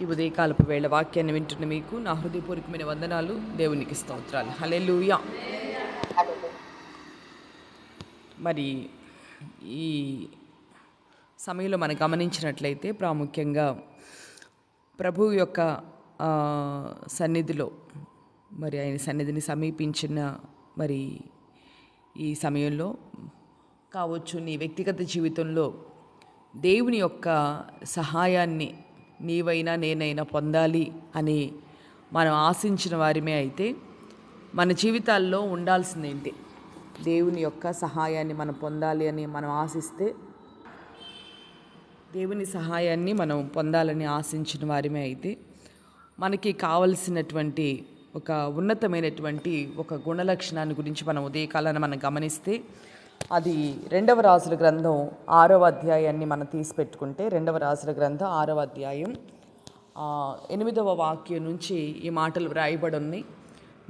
ఈ ఉదయకాలపు వేళ వాక్యాన్ని వింటున్న మీకు నా హృదయపూర్వకమైన వందనాలు. దేవునికి స్తోత్రాలు. హల్లెలూయా. మరి ఈ సమయంలో మనం గమనించినట్లయితే ప్రాముఖ్యంగా ప్రభు యొక్క సన్నిధిలో మరి ఆయన సన్నిధిని సమీపించిన మరి ఈ సమయంలో కావచ్చు నీ వ్యక్తిగత జీవితంలో దేవుని యొక్క సహాయాన్ని నీవైనా నేనైనా పొందాలి అని మనం ఆశించిన వారిమే అయితే మన జీవితాల్లో ఉండాల్సిందేంటి? దేవుని యొక్క సహాయాన్ని మనం పొందాలి అని మనం ఆశిస్తే దేవుని సహాయాన్ని మనం పొందాలని ఆశించిన వారిమే అయితే మనకి కావలసినటువంటి ఒక ఉన్నతమైనటువంటి ఒక గుణలక్షణాన్ని గురించి మనం ఉదయకాలాన్ని మనం గమనిస్తే అది రెండవ రాజుల గ్రంథం ఆరవ అధ్యాయాన్ని మనం తీసి పెట్టుకుంటే రెండవ రాజుల గ్రంథం ఆరవ అధ్యాయం ఎనిమిదవ వాక్యం నుంచి ఈ మాటలు వ్రాయబడి ఉన్నాయి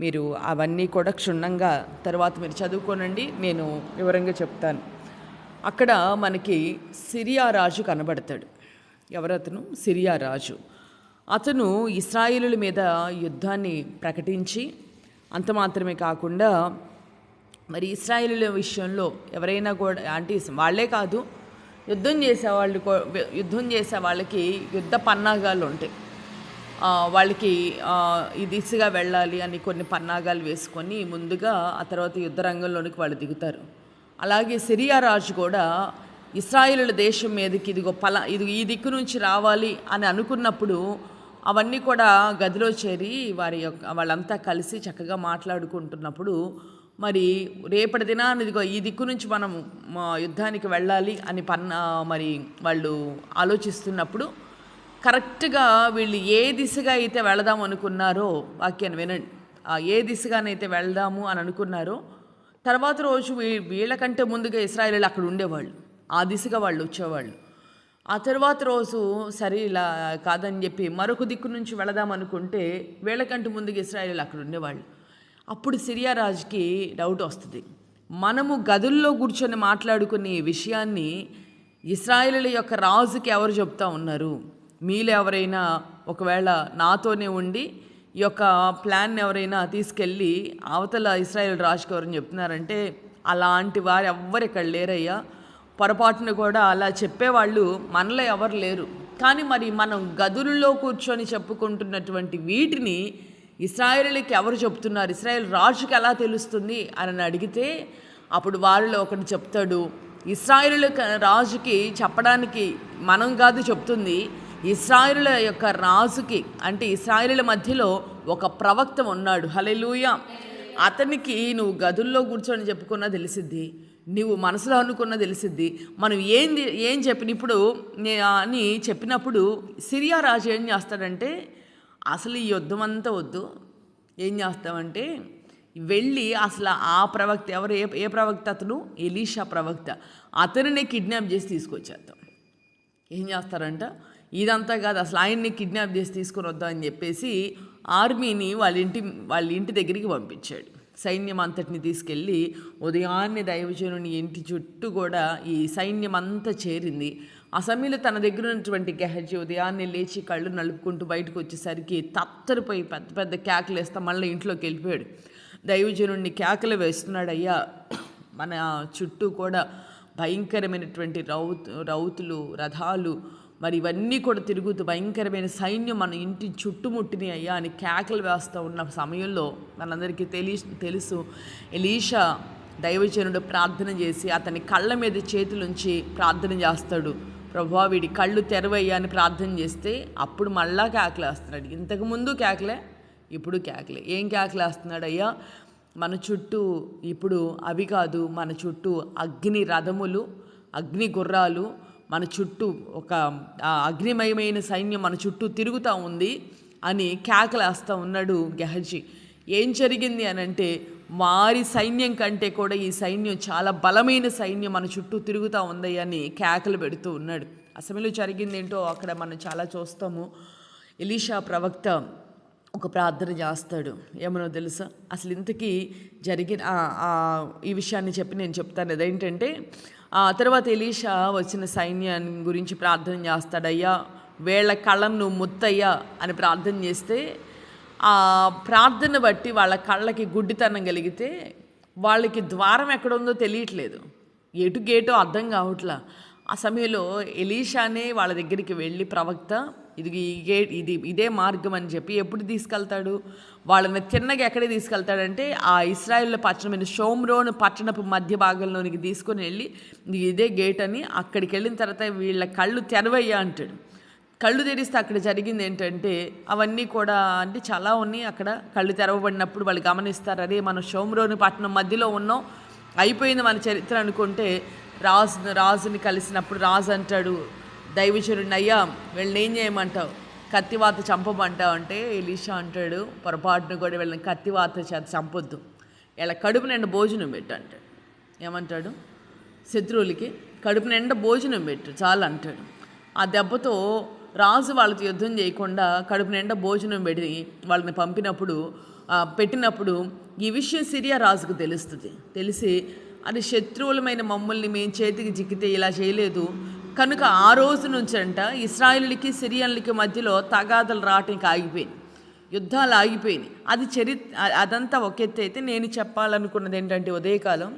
మీరు అవన్నీ కూడా క్షుణ్ణంగా తర్వాత మీరు చదువుకోనండి నేను వివరంగా చెప్తాను. అక్కడ మనకి సిరియా రాజు కనబడతాడు. ఎవరతను సిరియా రాజు. అతను ఇస్రాయిలుల మీద యుద్ధాన్ని ప్రకటించి అంత మాత్రమే కాకుండా మరి ఇస్రాయిల్ విషయంలో ఎవరైనా కూడా అంటే వాళ్ళే కాదు యుద్ధం చేసే వాళ్ళు యుద్ధం చేసే వాళ్ళకి యుద్ధ పన్నాగాలు ఉంటాయి. వాళ్ళకి ఈ దిశగా వెళ్ళాలి అని కొన్ని పన్నాగాలు వేసుకొని ముందుగా ఆ తర్వాత యుద్ధ రంగంలోనికి వాళ్ళు దిగుతారు. అలాగే సిరియా రాజు కూడా ఇస్రాయిల్ దేశం మీదకి ఇదిగో పలా ఇది ఈ దిక్కు నుంచి రావాలి అని అనుకున్నప్పుడు అవన్నీ కూడా గదిలో చేరి వారి యొక్క వాళ్ళంతా కలిసి చక్కగా మాట్లాడుకుంటున్నప్పుడు మరి రేపటి దినాన్ని ఇదిగో ఈ దిక్కు నుంచి మనం మా యుద్ధానికి వెళ్ళాలి అని పన్న మరి వాళ్ళు ఆలోచిస్తున్నప్పుడు కరెక్ట్గా వీళ్ళు ఏ దిశగా అయితే వెళదాం అనుకున్నారో వాక్యాన్ని వినండి. ఏ దిశగానైతే వెళ్దాము అని అనుకున్నారో తర్వాత రోజు వీ- వీళ్ళకంటే ముందుగా ఇస్రాయలీలు అక్కడ ఉండేవాళ్ళు. ఆ దిశగా వాళ్ళు వచ్చేవాళ్ళు. ఆ తర్వాత రోజు సరే ఇలా కాదని చెప్పి మరొక దిక్కు నుంచి వెళదాం అనుకుంటే వీళ్ళకంటే ముందుగా ఇస్రాయలీలు అక్కడ ఉండేవాళ్ళు. అప్పుడు సిరియా రాజుకి డౌట్ వస్తుంది. మనము గదుల్లో కూర్చొని మాట్లాడుకునే ఈ విషయాన్ని ఇస్రాయేలుల యొక్క రాజుకి ఎవరు చెప్తా ఉన్నారు? మీలో ఎవరైనా ఒకవేళ నాతోనే ఉండి ఈ యొక్క ప్లాన్ ఎవరైనా తీసుకెళ్ళి అవతల ఇస్రాయేల్ రాజుకి ఎవరని చెప్తున్నారంటే అలాంటి వారు ఎవ్వరు ఇక్కడ లేరయ్యా. పొరపాటున కూడా అలా చెప్పేవాళ్ళు మనలో ఎవరు లేరు. కానీ మరి మనం గదుల్లో కూర్చొని చెప్పుకుంటున్నటువంటి వీటిని ఇస్రాయేలీకి ఎవరు చెప్తున్నారు? ఇస్రాయేల్ రాజుకి ఎలా తెలుస్తుంది? అని అడిగితే అప్పుడు వారిలో ఒకటి చెప్తాడు ఇస్రాయేలు రాజుకి చెప్పడానికి మనం కాదు చెప్తుంది. ఇస్రాయిల యొక్క రాజుకి అంటే ఇస్రాయిల మధ్యలో ఒక ప్రవక్త ఉన్నాడు. హలెలూయ అతనికి నువ్వు గదుల్లో కూర్చొని చెప్పుకున్నా తెలిసిద్ది. నువ్వు మనసులో అనుకున్నా తెలిసిద్ది. మనం ఏం ఏం చెప్పినప్పుడు నే- అని చెప్పినప్పుడు సిరియా రాజు ఏం చేస్తాడంటే అసలు ఈ యుద్ధం అంతా వద్దు. ఏం చేస్తామంటే వెళ్ళి అసలు ఆ ప్రవక్త ఎవరు ఏ ఏ ప్రవక్త అతను? ఎలీషా ప్రవక్త. అతనిని కిడ్నాప్ చేసి తీసుకొచ్చేద్దాం. ఏం చేస్తారంట? ఇదంతా కాదు అసలు ఆయన్ని కిడ్నాప్ చేసి తీసుకొని వద్దామని చెప్పేసి ఆర్మీని వాళ్ళ ఇంటి వాళ్ళ ఇంటి దగ్గరికి పంపించాడు. సైన్యం అంతటిని తీసుకెళ్ళి ఉదయాన్నే దైవజనుని ఇంటి చుట్టూ కూడా ఈ సైన్యం అంతా చేరింది. ఆ సమయంలో తన దగ్గర ఉన్నటువంటి గెహజీ ఉదయాన్నే లేచి కళ్ళు నలుపుకుంటూ బయటకు వచ్చేసరికి తత్తరిపోయి పెద్ద పెద్ద కేకలు వేస్తా మళ్ళీ ఇంట్లోకి వెళ్ళిపోయాడు. దైవజనుడిని కేకలు వేస్తున్నాడయ్యా మన చుట్టూ కూడా భయంకరమైనటువంటి రౌతు రౌతులు రథాలు మరి ఇవన్నీ కూడా తిరుగుతూ భయంకరమైన సైన్యం మన ఇంటి చుట్టుముట్టిని అయ్యా అని కేకలు వేస్తూ ఉన్న సమయంలో మనందరికీ తెలి తెలుసు. ఎలీషా దైవజనుడు ప్రార్థన చేసి అతని కళ్ళ మీద చేతులుంచి ప్రార్థన చేస్తాడు. ప్రభా వీడి కళ్ళు తెరవయ్యా అని ప్రార్థన చేస్తే అప్పుడు మళ్ళా కేకలేస్తున్నాడు ఇంతకుముందు కేకలే ఇప్పుడు కేకలే. ఏం కేకలేస్తున్నాడు అయ్యా? మన చుట్టూ ఇప్పుడు అవి కాదు మన చుట్టూ అగ్ని రథములు అగ్ని గుర్రాలు మన చుట్టూ ఒక అగ్నిమయమైన సైన్యం మన చుట్టూ తిరుగుతూ ఉంది అని కేకలేస్తూ ఉన్నాడు గెహజీ. ఏం జరిగింది అని అంటే వారి సైన్యం కంటే కూడా ఈ సైన్యం చాలా బలమైన సైన్యం మన చుట్టూ తిరుగుతూ ఉంది అని కేకలు పెడుతూ ఉన్నాడు. ఆ జరిగింది ఏంటో అక్కడ మనం చాలా చూస్తాము. ఎలీషా ప్రవక్త ఒక ప్రార్థన చేస్తాడు. ఏమనో తెలుసా? అసలు ఇంతకీ జరిగిన ఈ విషయాన్ని చెప్పి నేను చెప్తాను. అదేంటంటే ఆ తర్వాత ఎలీషా వచ్చిన సైన్యాన్ని గురించి ప్రార్థన చేస్తాడయ్యా వేళ్ళ కళ్ళను ముత్తయ్యా అని ప్రార్థన చేస్తే ఆ ప్రార్థన బట్టి వాళ్ళ కళ్ళకి గుడ్డితనం కలిగితే వాళ్ళకి ద్వారం ఎక్కడ ఉందో తెలియట్లేదు. ఎటు గేటో అర్థం కావట్లా. ఆ సమయంలో ఎలీషానే వాళ్ళ దగ్గరికి వెళ్ళి ప్రవక్త ఇది ఈ ఇది ఇదే మార్గం అని చెప్పి ఎప్పుడు తీసుకెళ్తాడు? వాళ్ళని తిన్నగా ఎక్కడికి తీసుకెళ్తాడంటే ఆ ఇస్రాయిల్ పట్టణమైన షోమ్రోన్ పట్టణపు మధ్య భాగంలోనికి తీసుకొని వెళ్ళి ఇదే గేట్ అని అక్కడికి వెళ్ళిన తర్వాత వీళ్ళ కళ్ళు తెరవయ్యా అంటాడు. కళ్ళు తెరిస్తే అక్కడ జరిగింది ఏంటంటే అవన్నీ కూడా అంటే చాలా ఉన్నాయి అక్కడ. కళ్ళు తెరవబడినప్పుడు వాళ్ళు గమనిస్తారు అదే మనం షోమ్రోని పట్టణం మధ్యలో ఉన్నాం అయిపోయింది మన చరిత్ర అనుకుంటే రాజు రాజుని కలిసినప్పుడు రాజు అంటాడు దైవచరుడిని వీళ్ళని ఏం చేయమంటావు? కత్తివాత చంపమంటావు? అంటే ఎలీషా అంటాడు పొరపాటును కూడా వీళ్ళని కత్తివాత చేత చంపొద్దు. ఇలా కడుపు నిండా భోజనం పెట్టు అంటాడు. ఏమంటాడు? శత్రువులకి కడుపు నిండా భోజనం పెట్టు చాలు అంటాడు. ఆ దెబ్బతో రాజు వాళ్ళతో యుద్ధం చేయకుండా కడుపు నిండా భోజనం పెట్టి వాళ్ళని పంపినప్పుడు పెట్టినప్పుడు ఈ విషయం సిరియా రాజుకు తెలుస్తుంది. తెలిసి అది శత్రువులమైన మమ్మల్ని మేము చేతికి చిక్కితే ఇలా చేయలేదు. కనుక ఆ రోజు నుంచి అంట ఇస్రాయిల్కి సిరియన్లకి మధ్యలో తగాదలు రావటానికి ఆగిపోయింది. యుద్ధాలు ఆగిపోయినాయి. అది చరిత్ర అదంతా ఒక ఎత్తు అయితే నేను చెప్పాలనుకున్నది ఏంటంటే ఉదయకాలం.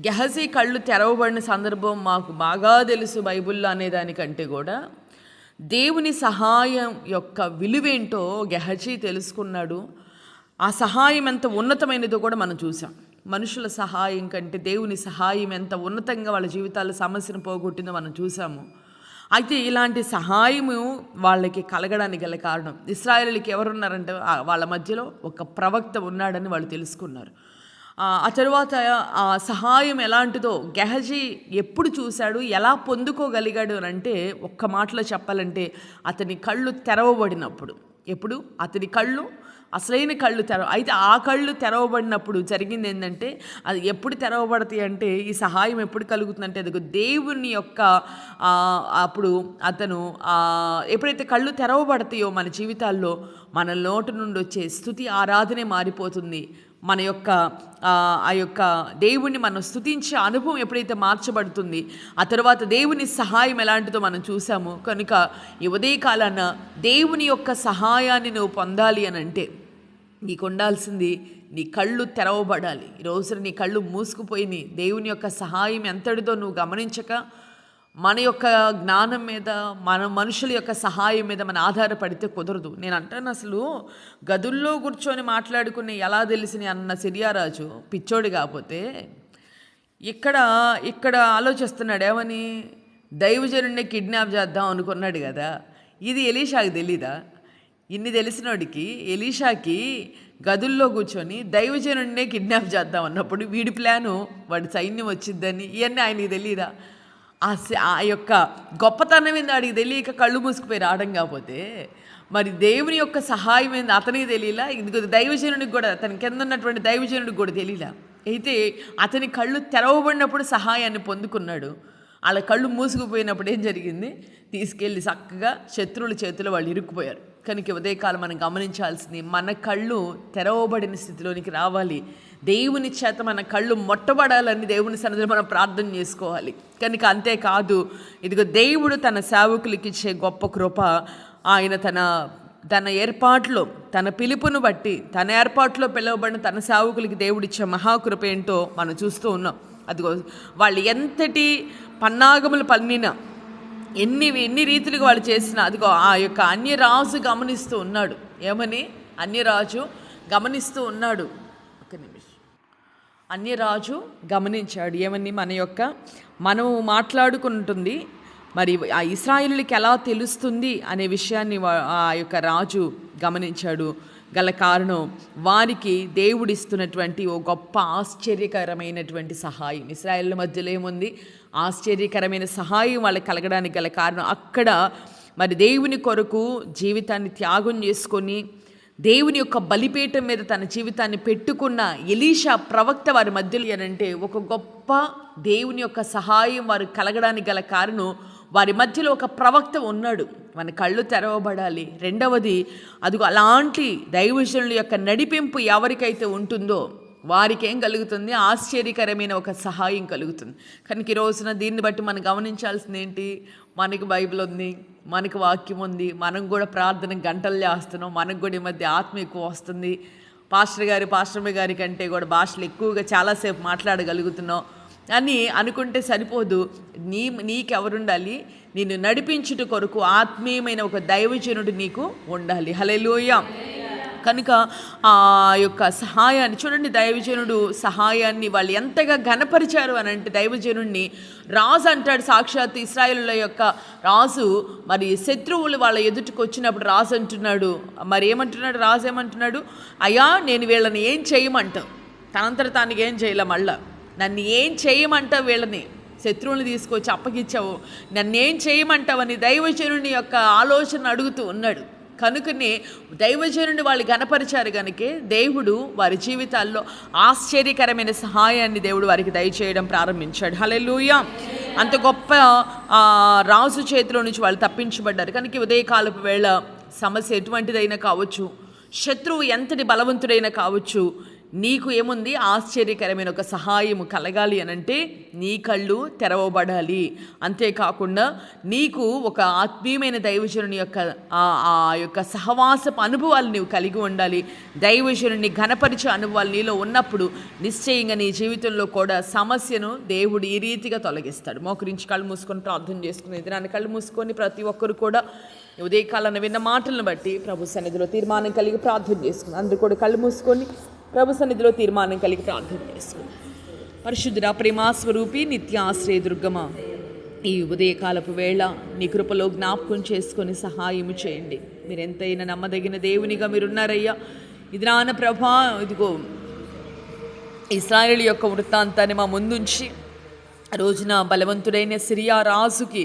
గెహజీ కళ్ళు తెరవబడిన సందర్భం మాకు బాగా తెలుసు బైబిల్లో అనే దానికంటే కూడా. దేవుని సహాయం యొక్క విలువేంటో గెహజీ తెలుసుకున్నాడు. ఆ సహాయం ఎంత ఉన్నతమైనదో కూడా మనం చూసాం. మనుషుల సహాయం కంటే దేవుని సహాయం ఎంత ఉన్నతంగా వాళ్ళ జీవితాల్లో సమస్యను పోగొట్టిందో మనం చూసాము. అయితే ఇలాంటి సహాయము వాళ్ళకి కలగడానికి గల కారణం ఇస్రాయేలీకి ఎవరున్నారంటే వాళ్ళ మధ్యలో ఒక ప్రవక్త ఉన్నాడని వాళ్ళు తెలుసుకున్నారు. ఆ ఆ తరువాత ఆ సహాయం ఎలాంటిదో గెహజీ ఎప్పుడు చూశాడు ఎలా పొందుకోగలిగాడు అని అంటే ఒక్క మాటలో చెప్పాలంటే అతని కళ్ళు తెరవబడినప్పుడు. ఎప్పుడు? అతని కళ్ళు అసలైన కళ్ళు తెరవ అయితే ఆ కళ్ళు తెరవబడినప్పుడు జరిగింది ఏంటంటే అది ఎప్పుడు తెరవబడతాయి అంటే ఈ సహాయం ఎప్పుడు కలుగుతుందంటే అది దేవుని యొక్క అప్పుడు అతను ఎప్పుడైతే కళ్ళు తెరవబడతాయో మన జీవితాల్లో మన లోటు నుండి వచ్చే స్థుతి ఆరాధనే మారిపోతుంది. మన యొక్క ఆ, యొక్క దేవుణ్ణి మనం స్తుతించే అనుభవం ఎప్పుడైతే మార్చబడుతుంది ఆ తర్వాత దేవుని సహాయం ఎలాంటిదో మనం చూసాము. కనుక ఈ ఉదయకాలాన దేవుని యొక్క సహాయాన్ని నువ్వు పొందాలి అని అంటే నీకు ఉండాల్సింది నీ కళ్ళు తెరవబడాలి. ఈ రోజున నీ కళ్ళు మూసుకుపోయి దేవుని యొక్క సహాయం ఎంతటిదో నువ్వు గమనించక మన యొక్క జ్ఞానం మీద మన మనుషుల యొక్క సహాయం మీద మన ఆధారపడితే కుదరదు. నేను అంటాను అసలు గదుల్లో కూర్చొని మాట్లాడుకుని ఎలా తెలిసిన అన్న సిరియారాజు పిచ్చోడు కాకపోతే ఇక్కడ ఇక్కడ ఆలోచిస్తున్నాడు ఏమని? దైవజనుడిని కిడ్నాప్ చేద్దాం అనుకున్నాడు కదా. ఇది ఎలీషాకి తెలీదా? ఇన్ని తెలిసినోడికి ఎలీషాకి గదుల్లో కూర్చొని దైవజనుడినే కిడ్నాప్ చేద్దాం అన్నప్పుడు వీడి ప్లాను వాడి సైన్యం వచ్చిద్దని ఇవన్నీ ఆయనకి తెలియదా ఆ స- ఆ యొక్క గొప్పతనం ఏంది అడిగి తెలియక కళ్ళు మూసుకుపోయి రావడం కాకపోతే మరి దేవుని యొక్క సహాయం ఏంది అతనికి తెలియలా? ఇదిగో దైవజనుడికి కూడా అతని కింద ఉన్నటువంటి దైవజనుడికి కూడా తెలియలా? అయితే అతని కళ్ళు తెరవబడినప్పుడు సహాయాన్ని పొందుకున్నాడు. వాళ్ళ కళ్ళు మూసుకుపోయినప్పుడు ఏం జరిగింది? తీసుకెళ్ళి చక్కగా శత్రువుల చేతిలో వాళ్ళు ఇరుక్కుపోయారు. కనుక ఉదయకాలం మనం గమనించాల్సింది మన కళ్ళు తెరవబడిన స్థితిలోనికి రావాలి. దేవుని చేత మన కళ్ళు మొట్టబడాలని దేవుని సన్నిధిలో మనం ప్రార్థన చేసుకోవాలి. కనుక అంతేకాదు ఇదిగో దేవుడు తన సేవకులకి ఇచ్చే గొప్ప కృప ఆయన తన తన ఏర్పాట్లో తన పిలుపును బట్టి తన ఏర్పాట్లో పిలువబడిన తన సేవకులకి దేవుడిచ్చే మహాకృప ఏంటో మనం చూస్తూ ఉన్నాం. అదిగో వాళ్ళు ఎంతటి పన్నాగములు పన్నినా ఎన్ని ఎన్ని రీతిలుగా వాళ్ళు చేసిన అదిగో ఆ యొక్క అన్యరాజు గమనిస్తూ ఉన్నాడు. ఏమని? అన్యరాజు గమనిస్తూ ఉన్నాడు. ఒక నిమిషం. అన్యరాజు గమనించాడు. ఏమని? మన యొక్క మనం మాట్లాడుకుంటుంది. మరి ఆ ఇస్రాయిలులకి ఎలా తెలుస్తుంది అనే విషయాన్ని వా- ఆ యొక్క రాజు గమనించాడు. గల కారణం వారికి దేవుడిస్తున్నటువంటి ఓ గొప్ప ఆశ్చర్యకరమైనటువంటి సహాయం. ఇస్రాయిల్ మధ్యలో ఏముంది? ఆశ్చర్యకరమైన సహాయం వాళ్ళకి కలగడానికి గల కారణం అక్కడ మరి దేవుని కొరకు జీవితాన్ని త్యాగం చేసుకొని దేవుని యొక్క బలిపీఠం మీద తన జీవితాన్ని పెట్టుకున్న ఎలీషా ప్రవక్త వారి మధ్యలో ఏనంటే ఒక గొప్ప దేవుని యొక్క సహాయం వారు కలగడానికి గల కారణం వారి మధ్యలో ఒక ప్రవక్త ఉన్నాడు. మన కళ్ళు తెరవబడాలి. రెండవది అదిగో అలాంటి దైవజనుల యొక్క నడిపింపు ఎవరికైతే ఉంటుందో వారికేం కలుగుతుంది? ఆశ్చర్యకరమైన ఒక సహాయం కలుగుతుంది. కనుక ఈ రోజున దీన్ని బట్టి మనం గమనించాల్సింది ఏంటి మనకి బైబిల్ ఉంది మనకి వాక్యం ఉంది మనం కూడా ప్రార్థన గంటలు చేస్తున్నాం మనకు కూడా ఈ మధ్య ఆత్మ ఎక్కువ వస్తుంది. పాస్టర్ గారి పాస్టర్మి గారి కంటే కూడా భాషలు ఎక్కువగా చాలాసేపు మాట్లాడగలుగుతున్నాం. అని అనుకుంటే సరిపోదు. నీ నీకెవరుండాలి? నిన్ను నడిపించుట కొరకు ఆత్మీయమైన ఒక దైవజనుడు నీకు ఉండాలి. హలెలూయ కనుక ఆ యొక్క సహాయాన్ని చూడండి దైవజనుడు సహాయాన్ని వాళ్ళు ఎంతగా ఘనపరిచారు అని అంటే దైవజనుడిని రాజు అంటాడు సాక్షాత్ ఇస్రాయిల్ యొక్క రాజు. మరి శత్రువులు వాళ్ళ ఎదుటికి వచ్చినప్పుడు రాజు అంటున్నాడు మరి ఏమంటున్నాడు రాజు ఏమంటున్నాడు? అయ్యా నేను వీళ్ళని ఏం చేయమంటావు తనంతట తానికి ఏం చేయలే మళ్ళా. నన్ను ఏం చేయమంటావు వీళ్ళని? శత్రువుని తీసుకొచ్చి అప్పగిచ్చావు నన్నేం చేయమంటావని దైవజనుని యొక్క ఆలోచన అడుగుతూ ఉన్నాడు. కనుకనే దైవజనుని వాళ్ళు గనపరిచారు కనుకే దేవుడు వారి జీవితాల్లో ఆశ్చర్యకరమైన సహాయాన్ని దేవుడు వారికి దయచేయడం ప్రారంభించాడు. హలెలుయ అంత గొప్ప రాజు చేతిలో నుంచి వాళ్ళు తప్పించబడ్డారు. కనుక ఉదయకాలపు వేళ సమస్య ఎటువంటిదైనా కావచ్చు శత్రువు ఎంతటి బలవంతుడైనా కావచ్చు నీకు ఏముంది? ఆశ్చర్యకరమైన ఒక సహాయము కలగాలి అనంటే నీ కళ్ళు తెరవబడాలి. అంతేకాకుండా నీకు ఒక ఆత్మీయమైన దైవజనుని యొక్క ఆ- యొక్క సహవాసపు అనుభవాలు నీవు కలిగి ఉండాలి. దైవజనుని ఘనపరిచే అనుభవాలు నీలో ఉన్నప్పుడు నిశ్చయంగా నీ జీవితంలో కూడా సమస్యను దేవుడు ఈ రీతిగా తొలగిస్తాడు. మోకరించి కళ్ళు మూసుకొని ప్రార్థన చేసుకుని దినాన్ని కళ్ళు మూసుకొని ప్రతి ఒక్కరు కూడా ఉదయకాలను విన్న మాటలను బట్టి ప్రభు సన్నిధిలో తీర్మానం కలిగి ప్రార్థన చేసుకుని అందరూ కూడా కళ్ళు మూసుకొని ప్రభు సన్నిధిలో తీర్మానం కలిగి ప్రార్థన చేసుకుందాం. పరిశుద్ధుడ ప్రేమాస్వరూపి నిత్యాశ్రయ దుర్గమ ఈ ఉదయకాలపు వేళ నీ కృపలో జ్ఞాపకం చేసుకొని సహాయము చేయండి. మీరెంతైనా నమ్మదగిన దేవునిగా మీరున్నారయ్యా. ఇది నాన్న ప్రభా ఇదిగో ఇస్రాయేల్ యొక్క వృత్తాంతాన్ని మా ముందుంచి ఆ రోజున బలవంతుడైన సిరియా రాజుకి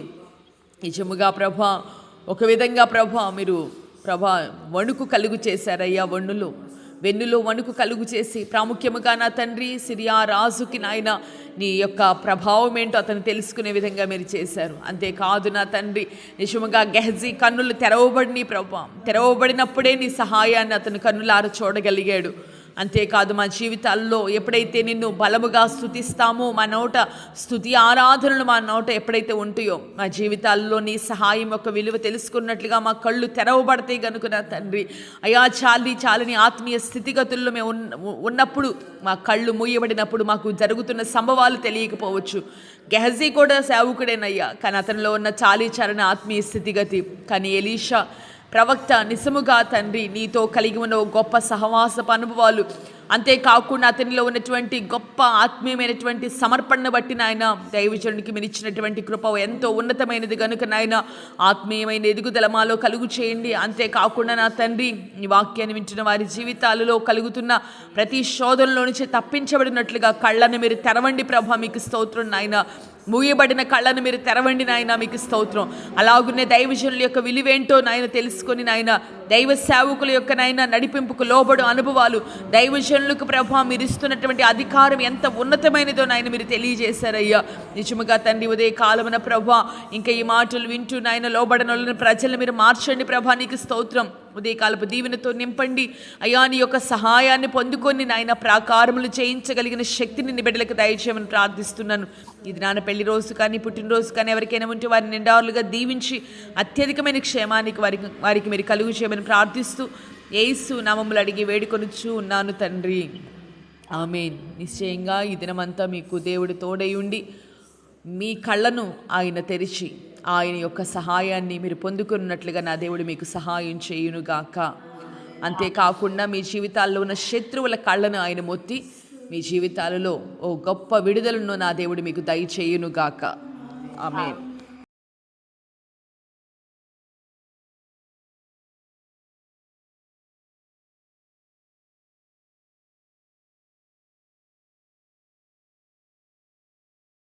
నిజముగా ప్రభా ఒక విధంగా ప్రభా మీరు ప్రభా వణుకు కలుగు చేశారయ్యా వణులు. వెన్నులో వణుకు కలుగు చేసి ప్రాముఖ్యముగా నా తండ్రి సిరియా రాజుకి నాయన నీ యొక్క ప్రభావం ఏంటో అతను తెలుసుకునే విధంగా మీరు చేశారు. అంతేకాదు నా తండ్రి నిజముగా గెహజీ కన్నులు తెరవబడిని ప్రభా తెరవబడినప్పుడే నీ సహాయాన్ని అతను కన్నులార చూడగలిగాడు. అంతేకాదు మా జీవితాల్లో ఎప్పుడైతే నిన్ను బలముగా స్థుతిస్తామో మా నోట స్థుతి ఆరాధనలు మా నోట ఎప్పుడైతే ఉంటాయో మా జీవితాల్లో నీ సహాయం యొక్క విలువ తెలుసుకున్నట్లుగా మా కళ్ళు తెరవబడతాయి కనుక నా తండ్రి. అయా చాలి చాలని ఆత్మీయ స్థితిగతుల్లో మేము ఉన్నప్పుడు మా కళ్ళు మూయబడినప్పుడు మాకు జరుగుతున్న సంభవాలు తెలియకపోవచ్చు. గెహజీ కూడా సేవకుడేనయ్యా. కానీ అతనిలో ఉన్న చాలీ చాలని ఆత్మీయ స్థితిగతి. కానీ ఎలీషా ప్రవక్త నిజముగా తండ్రి నీతో కలిగి ఉన్న ఓ గొప్ప సహవాసపు అనుభవాలు. అంతేకాకుండా అతనిలో ఉన్నటువంటి గొప్ప ఆత్మీయమైనటువంటి సమర్పణను బట్టి నాయన దైవజనుడికి మీరు ఇచ్చినటువంటి కృప ఎంతో ఉన్నతమైనది కనుక నాయన ఆత్మీయమైన ఎదుగుదల మాలో కలుగు చేయండి. అంతేకాకుండా నా తండ్రి ఈ వాక్యాన్ని వింటున్న వారి జీవితాలలో కలుగుతున్న ప్రతి శోధనలో నుంచి తప్పించబడినట్లుగా కళ్ళను మీరు తెరవండి ప్రభా. మీకు స్తోత్రం నాయన. మూయబడిన కళ్ళను మీరు తెరవండి నాయన మీకు స్తోత్రం. అలాగునే దైవజనుల యొక్క విలువేంటో నాయన తెలుసుకొని నాయన దైవ సేవకుల యొక్క నాయన నడిపింపుకు లోబడు అనుభవాలు దైవజనులకు ప్రభావం మీరు ఇస్తున్నటువంటి అధికారం ఎంత ఉన్నతమైనదో నాయన మీరు తెలియజేశారయ్యా. నిజముగా తండ్రి ఉదయ కాలమున ప్రభా ఇంకా ఈ మాటలు వింటూ నాయన లోబడనులను ప్రజలను మీరు మార్చండి ప్రభా నీకు స్తోత్రం. ఉదయకాలపు దీవెనతో నింపండి. అయ్యా నీ యొక్క సహాయాన్ని పొందుకొని నాయన ప్రాకారములు చేయించగలిగిన శక్తిని నీ బిడ్డలకు దయచేయమని ప్రార్థిస్తున్నాను. ఇది నాన్న పెళ్ళి రోజు కానీ పుట్టినరోజు కానీ ఎవరికైనా ఉంటే వారిని నిండారులుగా దీవించి అత్యధికమైన క్షేమానికి వారికి వారికి మీరు కలుగు చేయమని ప్రార్థిస్తూ ఏసు నామములు అడిగి వేడుకొనుచు ఉన్నాను తండ్రి. ఆమె నిశ్చయంగా ఈ దినమంతా మీకు దేవుడు తోడై ఉండి మీ కళ్ళను ఆయన తెరిచి ఆయన యొక్క సహాయాన్ని మీరు పొందుకున్నట్లుగా నా దేవుడు మీకు సహాయం చేయునుగాక. అంతేకాకుండా మీ జీవితాల్లో ఉన్న శత్రువుల కళ్ళను ఆయన మొత్తి మీ జీవితాలలో ఓ గొప్ప విడుదలను నా దేవుడు మీకు దయచేయునుగాక. ఆమె